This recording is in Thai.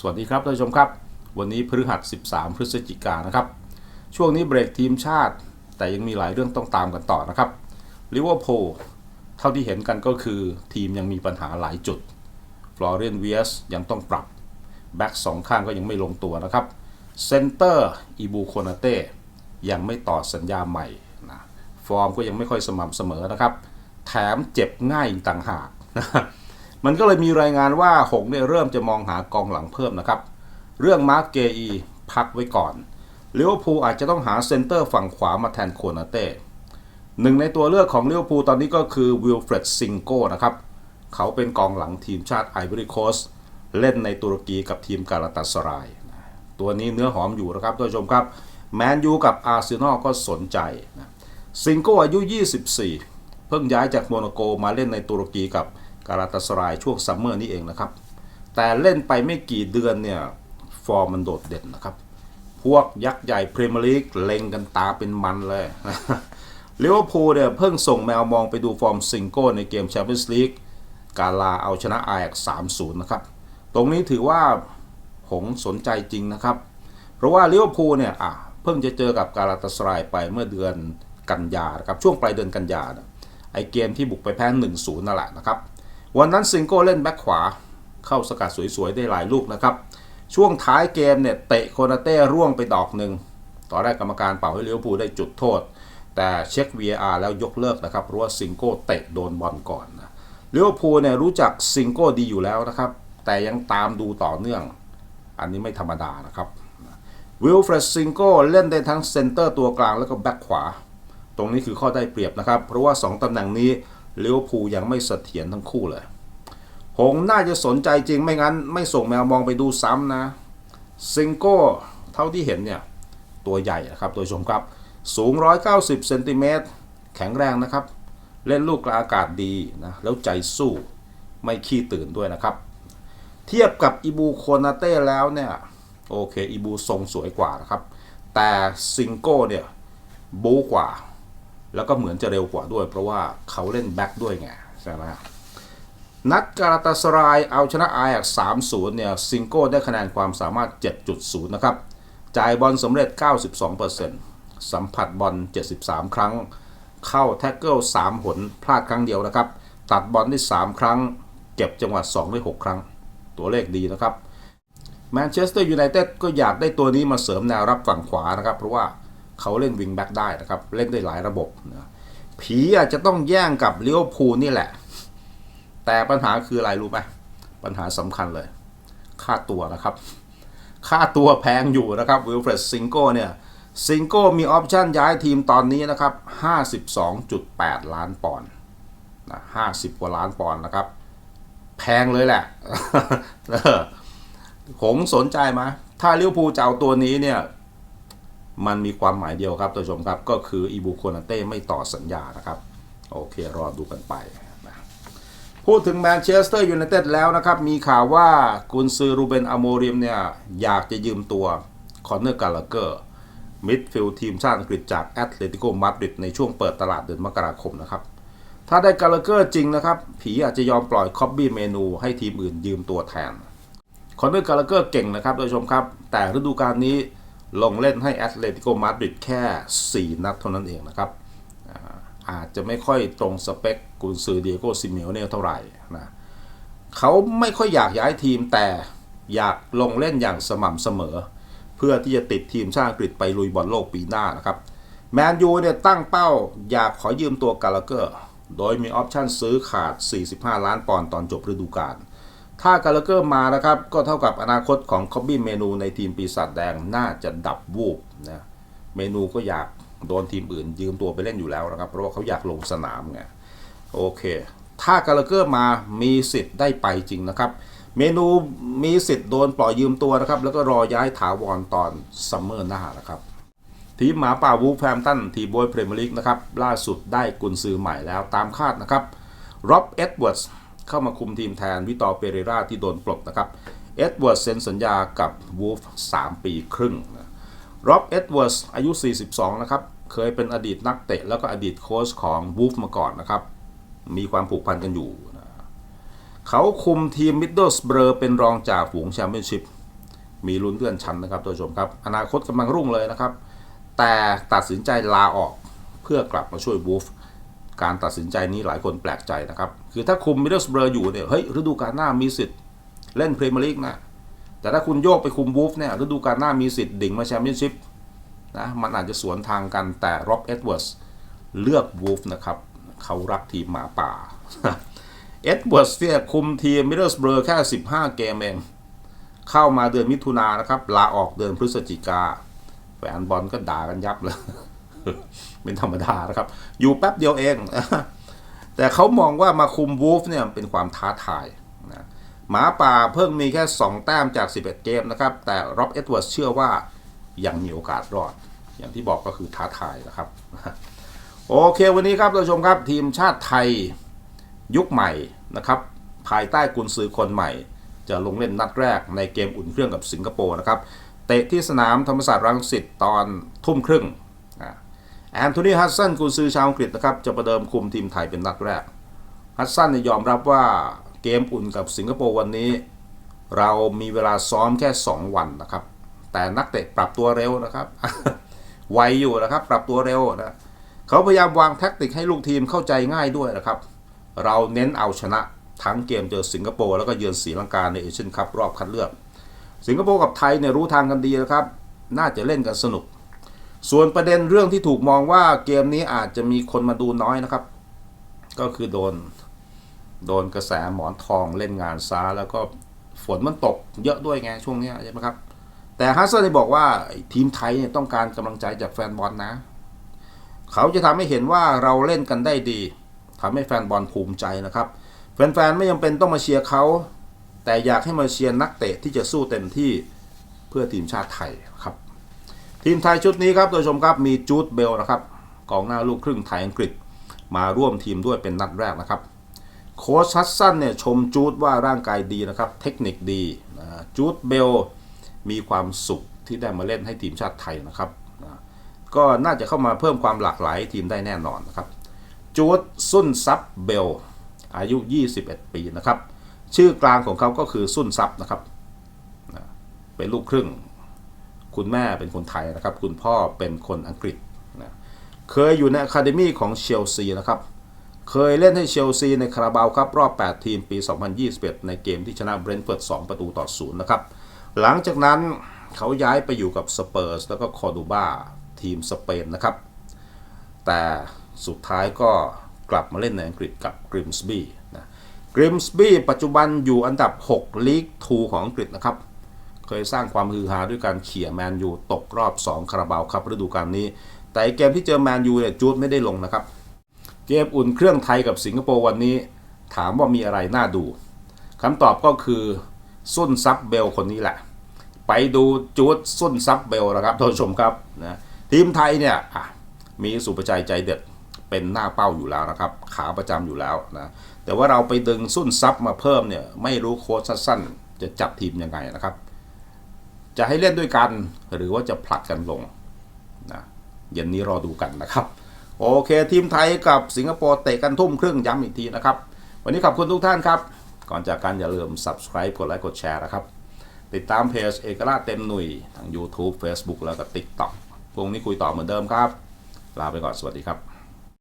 สวัสดีครับท่านผู้ชมครับ วันนี้พฤหัส 13 พฤศจิกายนนะครับ ช่วงนี้เบรกทีมชาติ แต่ยังมีหลายเรื่องต้องตามกันต่อนะครับลิเวอร์พูลเท่าที่เห็นกันก็คือทีมยังมีปัญหาหลายจุดฟลอเรียนเวียสยังต้องปรับแบ็กสองข้างก็ยังไม่ลงตัวนะครับเซนเตอร์อีบูโคนาเต้ยังไม่ต่อสัญญาใหม่นะฟอร์มก็ยังไม่ค่อยสม่ำเสมอนะครับ แถมเจ็บง่ายต่างหาก มันก็เลยมีรายงานว่าหงเนี่ยเริ่มจะมองหากองหลังเพิ่มนะครับ เรื่องมาร์กเกอีพักไว้ก่อนลิเวอร์พูลอาจจะต้องหาเซนเตอร์ฝั่งขวามาแทนโคนาเต้หนึ่งในตัวเลือกของลิเวอร์พูลตอนนี้ก็คือวิลเฟรดซิงโก้นะครับ เขาเป็นกองหลังทีมชาติไอวอรี่โคสเล่นในตุรกีกับทีมการาตัสราย ตัวนี้เนื้อหอมอยู่นะครับท่านผู้ชมครับ แมนยูกับอาร์เซนอลก็สนใจนะซิงโก้อายุ 24 เพิ่งย้ายจากโมนาโกมาเล่นในตุรกีกับ การาตสรายช่วงซัมเมอร์นี้เองนะครับ แต่เล่นไปไม่กี่เดือนเนี่ย ฟอร์มมันโดดเด่นนะครับ พวกยักษ์ใหญ่พรีเมียร์ลีกเล็งกันตาเป็นมันเลยลิเวอร์พูลเนี่ยเพิ่งส่งแมวมองไปดูฟอร์มซิงโก้ในเกมแชมเปี้ยนส์ลีกกาลาเอาชนะไอแอก3-0นย์นะครับ ตรงนี้ถือว่าหงสนใจจริงนะครับ เพราะว่าลิเวอร์พูลเนี่ยอะเพิ่งจะเจอกับการาตาสรายไปเมื่อเดือนกันยานะครับช่วงปลายเดือนกันยานะไอเกมที่บุกไปแพ้1-0นั่นแหละนะครับ วันนั้นซิงโก้เล่นแบ็คขวา เข้าสกัดสวยๆ ได้หลายลูกนะครับ ช่วงท้ายเกมเนี่ยเตะโคนาเต้ร่วงไปดอกหนึ่งตอนแรกกรรมการเป่าให้เลิเวอร์พูได้จุดโทษ แต่เช็ค VAR แล้วยกเลิกนะครับเพราะว่าซิงโก้เตะโดนบอลก่อนนะเลิเวอร์พูเนี่ยรู้จักซิงโก้ดีอยู่แล้วนะครับ แต่ยังตามดูต่อเนื่อง อันนี้ไม่ธรรมดานะครับวิลเฟรดซิงโก้เล่นได้ทั้งเซนเตอร์ตัวกลางแล้วก็แบ็คขวา ตรงนี้คือข้อได้เปรียบนะครับ เพราะว่า 2ตำแหน่งนี้ เลิเวอร์พูลยังไม่เสถียรทั้งคู่เลย หงน่าจะสนใจจริงไม่งั้น ไม่ส่งแมวมองไปดูซ้ำนะซิงโก้เท่าที่เห็นเนี่ย ตัวใหญ่นะครับตัวชมครับ สูง 190เซนติเมตรแข็งแรงนะครับ เล่นลูกกลางอากาศดีนะแล้วใจสู้ไม่ขี้ตื่นด้วยนะครับ เทียบกับอีบูโคนาเต้แล้วเนี่ยโอเคอีบูทรงสวยกว่านะครับ แต่ซิงโก้เนี่ยบูกว่า แล้วก็เหมือนจะเร็วกว่าด้วย เพราะว่าเขาเล่นแบ็คด้วยไงใช่ไหมนัดการาตาสรายเอาชนะไอแอก3-0 เนี่ยซิงโก้ได้คะแนนความสามารถ 7.0 นะครับ จ่ายบอลสำเร็จ 92%สัมผัสบอล 73 ครั้ง เข้าแท็กเกิล 3 หน พลาดครั้งเดียวนะครับ ตัดบอลได้ 3 ครั้ง เก็บจังหวะ2ได้6ครั้ง ตัวเลขดีนะครับแมนเชสเตอร์ยูไนเต็ดก็อยากได้ตัวนี้มาเสริมแนวรับฝั่งขวานะครับ เพราะว่า เขาเล่นวิงแบ็กได้นะครับ เล่นได้หลายระบบนะผีอาจจะต้องแย่งกับเลิเวพูนี่แหละ แต่ปัญหาคืออะไรรู้ไหมปัญหาสำคัญเลย ค่าตัวนะครับ ค่าตัวแพงอยู่นะครับวิลเฟรดซิงโก้เนี่ยซิงโก้มีออปชั่นย้ายทีมตอนนี้นะครับ 52.8 ล้านปอนด์นะ50 กว่าล้านปอนด์นะครับ แพงเลยแหละเออหงสนใจไหมถ้าเลิเวอร์พูจะเอาตัวนี้เนี่ย มันมีความหมายเดียวครับท่านผู้ชมครับก็คืออีบูโคนาเต้ไม่ต่อสัญญานะครับโอเครอดูกันไปนะพูดถึงแมนเชสเตอร์ยูไนเต็ดแล้วนะครับ มีข่าวว่ากุนซือรูเบนอโมริมเนี่ยอยากจะยืมตัวคอนเนอร์กาลาเกอร์มิดฟิลด์ทีมชาติอังกฤษจากแอตเลติโกมาดริดในช่วงเปิดตลาดเดือนมกราคมนะครับ ถ้าได้กาลาเกอร์จริงนะครับ ผีอาจจะยอมปล่อยคอบบี้เมนูให้ทีมอื่นยืมตัวแทนคอนเนอร์กาลาเกอร์เก่งนะครับท่านผู้ชมครับ แต่ฤดูกาลนี้ ลงเล่นให้แอตเลติโกมาดริดแค่ 4 นัดเท่านั้นเองนะครับอาจจะไม่ค่อยตรงสเปคกุนซือเดียโกซิเมโอเน่เท่าไหร่นะเขาไม่ค่อยอยากย้ายทีมแต่อยากลงเล่นอย่างสม่ำเสมอ เพื่อที่จะติดทีมชาติอังกฤษไปลุยบอลโลกปีหน้านะครับแมนยูเนี่ยตั้งเป้าอยากขอยืมตัวกาลาเกอร์ โดยมีออปชั่นซื้อขาด 45 ล้านปอนด์ตอนจบฤดูกาล ถ้ากาลาเกอร์มานะครับ ก็เท่ากับอนาคตของคอบบี้เมนูในทีมปีศาจแดงน่าจะดับวูบนะเมนูก็อยากโดนทีมอื่น ยืมตัวไปเล่นอยู่แล้วนะครับ เพราะว่าเขาอยากลงสนามไงโอเค ถ้ากาลาเกอร์มามีสิทธิ์ได้ไปจริงนะครับ เมนูมีสิทธิ์โดนปล่อยยืมตัวนะครับ แล้วก็รอย้ายถาวรตอนซัมเมอร์หน้านะครับทีมหมาป่าวูฟแฟมตันทีมบอยพรีเมียร์ลีกนะครับล่าสุดได้กุนซือใหม่แล้วตามคาดนะครับร็อบเอ็ดเวิร์ด เข้ามาคุมทีมแทนวิตอร์เปเรราที่โดนปลดนะครับเอ็ดเวิร์ดเซ็นสัญญากับวูฟ3ปีครึ่งร็อบเอ็ดเวิร์ดอายุ 42 นะครับ เคยเป็นอดีตนักเตะ แล้วก็อดีตโค้ชของวูฟมาก่อนนะครับ มีความผูกพันกันอยู่นะเขาคุมทีมมิดเดิลสเบรอเป็นรองจ่าฝูงแชมเปี้ยนชิพมีลุ้นเลื่อนชั้นนะครับท่านผู้ชมครับ อนาคตกำลังรุ่งเลยนะครับ แต่ตัดสินใจลาออกเพื่อกลับมาช่วยวูฟ การตัดสินใจนี้หลายคนแปลกใจนะครับ คือถ้าคุมมิดเดิลสเบอร์อยู่เนี่ยเฮ้ยฤดูกาลหน้ามีสิทธิ์เล่นพรีเมียร์ลีกนะแต่ถ้าคุณโยกไปคุมวูฟเนี่ยฤดูกาลหน้ามีสิทธิ์ดิ่งมาแชมเปี้ยนชิพนะมันอาจจะสวนทางกันแต่ร็อบเอ็ดเวิร์สเลือกวูฟนะครับเขารักทีมหมาป่าเอ็ดเวิร์สเนี่ยคุมทีมมิดเดิลสเบอร์แค่ 15 เกมเองเข้ามาเดือนมิถุนายนนะครับลาออกเดือนพฤศจิกาแฟนบอลก็ด่ากันยับเลย เป็นธรรมดานะครับ อยู่แป๊บเดียวเอง แต่เขามองว่ามาคุมวูฟเนี่ยเป็นความท้าทายนะหมาป่าเพิ่งมีแค่ 2 แต้มจาก 11 เกมนะครับ แต่ร็อบเอ็ดเวิร์ดเชื่อว่ายังมีโอกาสรอด อย่างที่บอกก็คือท้าทายนะครับ โอเควันนี้ครับท่านผู้ชมครับ ทีมชาติไทยยุคใหม่นะครับ ภายใต้กุนซือคนใหม่ จะลงเล่นนัดแรกในเกมอุ่นเครื่องกับสิงคโปร์นะครับ เตะที่สนามธรรมศาสตร์รังสิตตอนทุ่มครึ่ง แอนโทนีฮัสซันกุนซือชาวอังกฤษนะครับจะประเดิมคุมทีมไทยเป็นนัดแรก ฮัสซันยยอมรับว่าเกมอุ่นกับสิงคโปร์วันนี้ เรามีเวลาซ้อมแค่ 2 วันนะครับ แต่นักเตะปรับตัวเร็วนะครับ ไวอยู่นะครับ ปรับตัวเร็วนะเขาพยายามวางแท็กติกให้ลูกทีมเข้าใจง่ายด้วยนะครับ เราเน้นเอาชนะทั้งเกมเจอสิงคโปร์แล้วก็เยือนศรีลังกาในเอเชียนคัพรอบคัดเลือก สิงคโปร์กับไทยเนี่ยรู้ทางกันดีนะครับ น่าจะเล่นกันสนุก ส่วนประเด็นเรื่องที่ถูกมองว่าเกมนี้อาจจะมีคนมาดูน้อยนะครับ ก็คือโดนโดนกระแสหมอนทองเล่นงานซ้า แล้วก็ฝนมันตกเยอะด้วยไงช่วงนี้ใช่ไหมครับ แต่ฮัสซันได้บอกว่าทีมไทยเนี่ยต้องการกำลังใจจากแฟนบอลนะ เขาจะทำให้เห็นว่าเราเล่นกันได้ดีทำให้แฟนบอลภูมิใจนะครับ แฟนๆไม่จำเป็นต้องมาเชียร์เขา แต่อยากให้มาเชียร์นักเตะที่จะสู้เต็มที่เพื่อทีมชาติไทยครับ ทีมไทยชุดนี้ครับโดยชมครับมีจูดเบลนะครับกองหน้าลูกครึ่งไทยอังกฤษ มาร่วมทีมด้วยเป็นนัดแรกนะครับ โค้ชฮัสซันเนี่ยชมจูดว่าร่างกายดีนะครับ เทคนิคดีจูดเบลมีความสุขที่ได้มาเล่นให้ทีมชาติไทยนะครับก็น่าจะเข้ามาเพิ่มความหลากหลายทีมได้แน่นอนนะครับจูดซุนซับเบลอายุ 21 ปีนะครับ ชื่อกลางของเขาก็คือซุนซับนะครับ เป็นลูกครึ่ง คุณแม่เป็นคนไทยนะครับ คุณพ่อเป็นคนอังกฤษนะเคยอยู่ในอะคาเดมี่ของเชลซีนะครับ เคยเล่นให้เชลซีในคาราบาวครับรอบ 8 ทีมปี 2021 ในเกมที่ชนะเบรนท์เฟิร์ด2ประตูต่อ0นะครับ หลังจากนั้นเขาย้ายไปอยู่กับสเปอร์สแล้วก็คอร์ดูบาทีมสเปนนะครับ แต่สุดท้ายก็กลับมาเล่นในอังกฤษกับกริมส์บีนะกริมส์บีปัจจุบันอยู่อันดับ 6 ลีก2ของอังกฤษนะครับ เคยสร้างความฮือฮาด้วยการเขี่ยแมนยูตกรอบ 2 คาราบาวครับฤดูกาลนี้ แต่เกมที่เจอแมนยูเนี่ยจูดไม่ได้ลงนะครับ เกมอุ่นเครื่องไทยกับสิงคโปร์วันนี้ ถามว่ามีอะไรน่าดูคำตอบก็คือซุนซับเบลคนนี้แหละ ไปดูจูดซุนซับเบลนะครับท่านผู้ชมครับนะทีมไทยเนี่ยมีสุประชัยใจเด็ดเป็นหน้าเป้าอยู่แล้วนะครับ ขาประจำอยู่แล้วนะแต่ว่าเราไปดึงซุนซับมาเพิ่มเนี่ยไม่รู้โค้ชสั้นจะจับทีมยังไงนะครับ จะให้เล่นด้วยกัน หรือว่าจะผลักกันลงนะเย็นนี้รอดูกันนะครับ โอเค ทีมไทยกับสิงคโปร์เตะกันทุ่มครึ่งย้ำอีกทีนะครับ วันนี้ขอบคุณทุกท่านครับ ก่อนจากกันอย่าลืม subscribe กดไลค์กดแชร์นะครับ ติดตามเพจเอกราชเต็มหนุ่ยทาง YouTube Facebook แล้วก็ TikTok พรุ่งนี้คุยต่อเหมือนเดิมครับ ลาไปก่อนสวัสดีครับ